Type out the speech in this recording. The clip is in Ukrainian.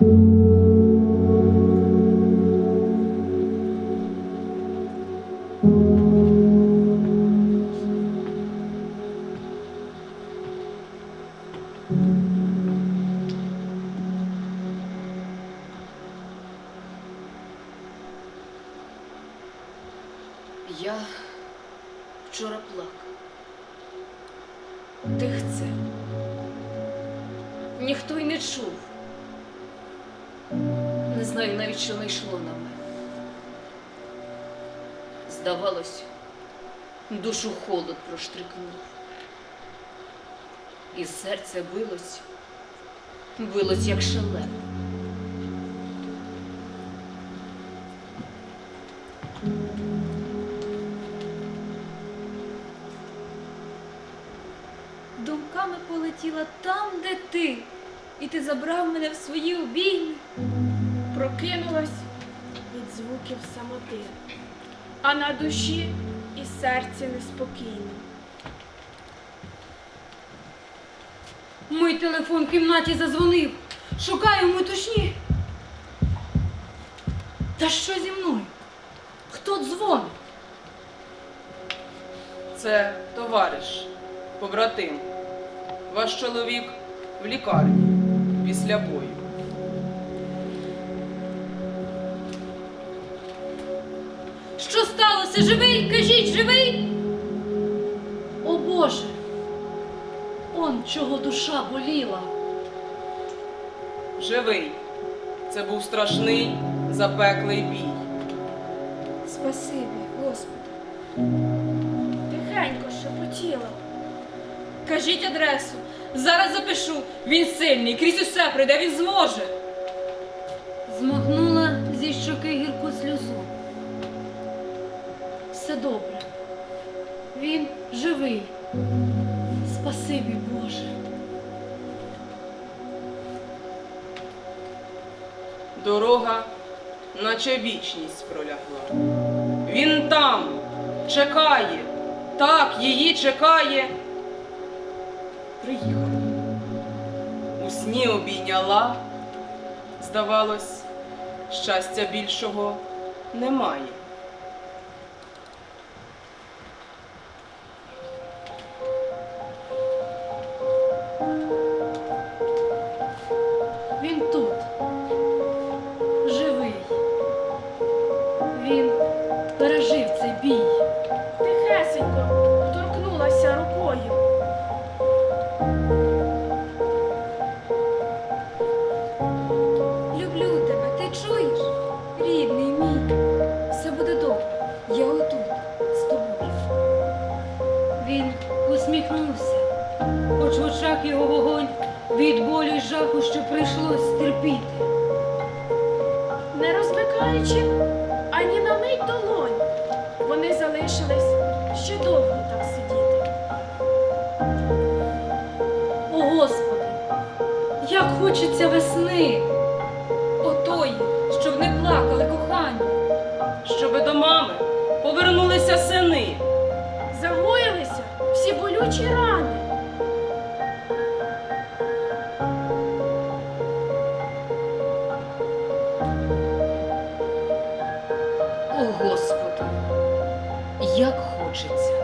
Я вчора плакав. Тих це. Ніхто й не чув. Не знаю навіть, що найшло на мене. Здавалось, душу холод проштрикнув. І серце билось, билось, як шале. Думками полетіла там, де ти, і ти забрав мене в свої обійми. Прокинулась від звуків самоти, а на душі і серці неспокійно. Мій телефон в кімнаті зазвонив. Шукаю метушні. Та що зі мною? Хто дзвонить? Це товариш, побратим. Ваш чоловік в лікарні після бою. Що сталося? Живий? Кажіть, живий? О Боже! Он чого душа боліла. Живий. Це був страшний запеклий бій. Спасибі, Господи. Тихенько шепотіла. Кажіть адресу. Зараз запишу. Він сильний, крізь усе прийде, він зможе. Змахнула зі щоки гірку сльозу. Все добре. Він живий. Спасибі, Боже. Дорога, наче вічність пролягла. Він там чекає, так її чекає. Приїхав. У сні обійняла. Здавалось, щастя більшого немає. Торкнулася рукою. Люблю тебе, ти чуєш? Рідний мій. Все буде добре. Я отут з тобою. Він усміхнувся, хоч в очах його вогонь від болю й жаху, що прийшлось терпіти. Не розмикаючи Господи, як хочеться весни, отої, щоб не плакали кохані. Щоби до мами повернулися сини. Загоїлися всі болючі рани. О, Господи, як хочеться.